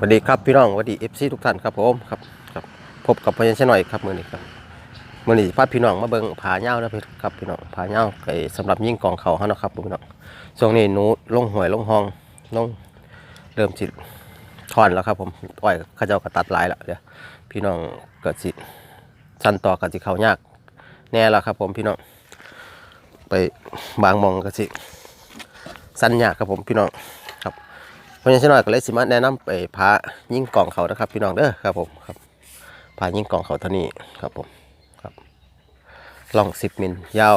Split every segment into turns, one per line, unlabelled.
สวัสดีครับพี่น้องสวัสดีเอฟซีทุกท่านครับผมครับครับพบกับพยัญชนะหน่อยครับมือนี้ครับมือนี้พาพี่น้องมาเบิ่งผาเงาแล้วครับพี่น้องผาเงาไอ้สำหรับยิ่งกองเขาฮานะครับพี่น้องช่วงนี้หนูลงหวยลงห้องลงเริ่มสิตถอนแล้วครับผมอ้อยเขาเจ้าก็ตัดหลายแล้วเดี๋ยวพี่น้องเกิดสิสั้นต่อกับสิเขายากแน่แล้วครับ ผมพี่น้องไปบางมองก็สิสั้นยากครับผมพี่น้องครับ ราะฉะนั้นก็เลยสิมาแนะนำไปพายิ่งกล่องเขานะครับ พี่น้องเด้อครับผมครับพายิ่งกล่องเขาเท่านี้ครับผมครับล่องสิบมิลยาว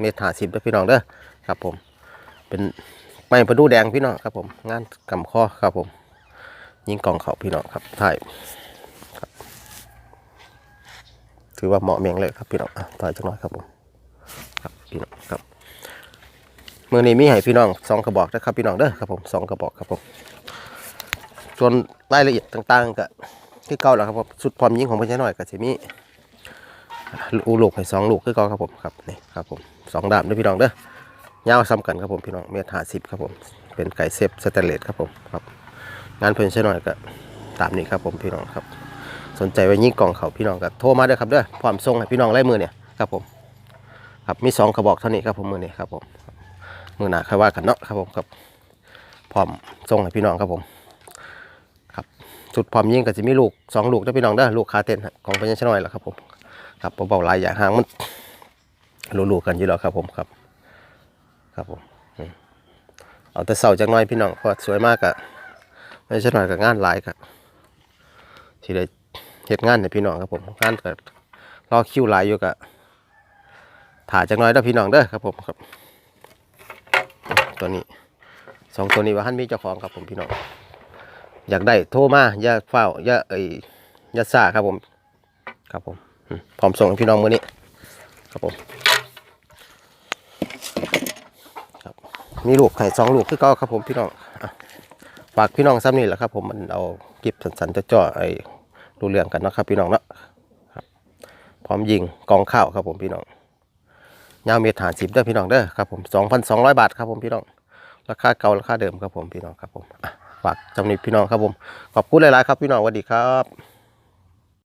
เมตรหาสิบเด้อพี่น้องเด้อครับผม เป็นไม้ประดูแดงพี่น้องครับผม งานกำข้อครับผม ยิ่งกล่องเขาพี่น้องครับถ่ายครับถือว่าเหมาะเมียงเลยครับพี่น้องอะถ่ายจังหน่อยครับผมครับพี่น้องครับ มือนี้มีให้พี่น้องสองกระบอกนะครับพี่น้องเด้อครับผมสองกระบอกครับผมส่วนรายละเอียดต่างๆก็ที่เก่าแล้วครับผมสุดพร้อมยิงของพี่ชายหน่อยก็จะมีอูลูกให้สองลูกคือเก่าครับผมครับนี่ครับผมสองดาบด้อพี่น้องเด้อยาวซ้ำกันครับผมพี่น้องเมตรห้าสิบครับผมเป็นไก่เซฟสแตนเลสครับผมครับ งานเพิ่นใช่หน่อยก็ตามนี้ครับผมพี่น้องครับ สนใจไว้ยิงกล่องเขาพี่น้องก็โทรมาเด้อครับเด้อพร้อมส่งให้พี่น้องไล่มือเนี่ยครับผมครับมีสองกระบอกเท่านี้ครับผมมือนี้ครับผม มือหนาค่อยว่ากันเนาะครับผมครับพร้อมส่งให้พี่น้องครับผม ครับสุดพร้อมยิงก็จะมีลูกสองลูกได้อพี่น้องเด้อลูกคาเต้นของพญชน้อยแหละครับผมครับเบาๆหลายอย่างห่างมันรู้ๆกันอยู่แล้วครับผมครับ ครับผมอืมเอาแต่เสาจากน้อยพี่น้องเพราะสวยมากอะพญาชน้อยกับงานหลายครับที่ได้เหตุงานในพี่น้องครับผมงานก็รอคิวหลายอยู่กะถ่าจากน้อยเด้พี่น้องเด้อครับผมครับ ตัวนี้สองตัวนี้ว่าท่านมีเจ้าของครับผมพี่น้องอยากได้โทรมาอย่าเฝ้าอย่าเอ้ยอย่าซ่าครับผม ครับผมพร้อมส่งพี่น้องมื้อนี้ ครับผมครับมีลูกไข่สองลูกคือเก็ครับผมพี่น้องฝากพี่น้องซ้ำนี่แหละครับผมมันเอาเกิบสันๆจ่อไอ้ดูเรื่องกันนะครับพี่น้องเนาะครับ พร้อมยิงกองข้าวครับผมพี่น้อง ยาวเมตรหาสิบเด้อพี่น้องเด้อครับผมสองพันสองร้อยบาทครับผมพี่น้องราคาเก่าราคาเดิมครับผมพี่น้องครับผมฝากจำนี้พี่น้องครับผมขอบคุณหลายๆครับพี่น้องสวัสดีครับ